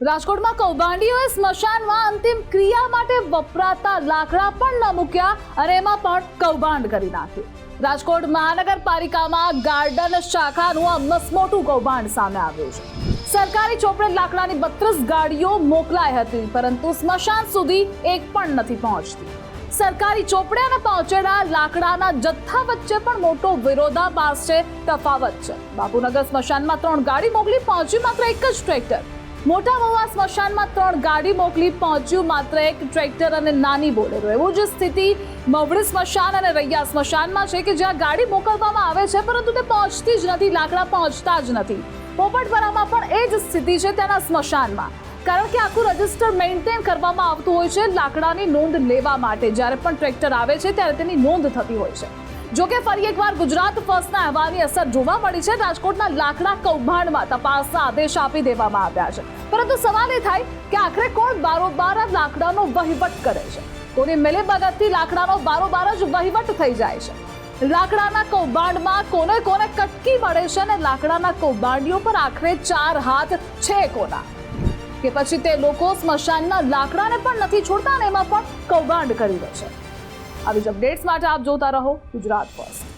રાજકોટમાં કૌભાંડીઓએ સ્મશાનમાં અંતિમ ક્રિયા માટે વપરાતા લાકડા પણ ન મૂક્યા અને એમાં પણ કૌભાંડ કરી નાખ્યું. રાજકોટ મહાનગરપાલિકામાં ગાર્ડન શાખાનું આ મસમોટું કૌભાંડ સામે આવ્યું છે. સરકારી ચોપડે લાકડાની બત્રીસ ગાડીઓ મોકલાઈ હતી, પરંતુ સ્મશાન સુધી એક પણ નથી પહોંચતી. સરકારી ચોપડે અને પહોંચેલા લાકડાના જથ્થા વચ્ચે પણ મોટો વિરોધાભાસ છે, તફાવત છે. બાપુનગર સ્મશાનમાં ત્રણ ગાડી મોકલી પહોંચ્યું માત્ર એક જ ટ્રેક્ટર. મોટા મહુવા સ્મશાનમાં ત્રણ ગાડી મોકલી પહોંચ્યું, માત્ર એક ટ્રેક્ટર અને નાની બોલેરો. એવું જ સ્થિતિ મવડી સ્મશાન અને રૈયા સ્મશાનમાં છે કે જ્યાં ગાડી મોકલવામાં આવે છે, પરંતુ તે પહોંચતી જ નથી, લાકડા પહોંચતા જ નથી. પોપટપરામાં પણ એ જ સ્થિતિ છે તેના સ્મશાનમાં. કારણ કે આખું રજિસ્ટર મેન્ટેન કરવામાં આવતું હોય છે, લાકડાની નોંધ લેવા માટે. જ્યારે પણ ટ્રેક્ટર આવે છે, ત્યારે તેની નોંધ થતી હોય છે. જો કે ફરી એકવાર ગુજરાત ફર્સ્ટના અહેવાલની અસર જોવા મળી છે. રાજકોટના લાકડા કૌભાંડમાં તપાસના આદેશ આપી દેવામાં આવ્યા છે. પરંતુ સવાલ એ થાય કે આખરે કોણ બારોબાર જ લાકડાનો વહીવટ કરે છે? કોની મિલીભગતથી લાકડાનો બારોબાર જ વહીવટ થઈ જાય છે? લાકડાના કૌભાંડમાં કોને કોને કટકી મળે છે અને લાકડાના કૌભાંડીઓ પર આખરે ચાર હાથ છે કોના? કે પછી તે લોકો સ્મશાનના લાકડાને પણ નથી છોડતા અને એમાં પણ કૌભાંડ કરી દે છે? આવી જ અપડેટ્સ માટે આપ જોતા રહો ગુજરાત ફર્સ્ટ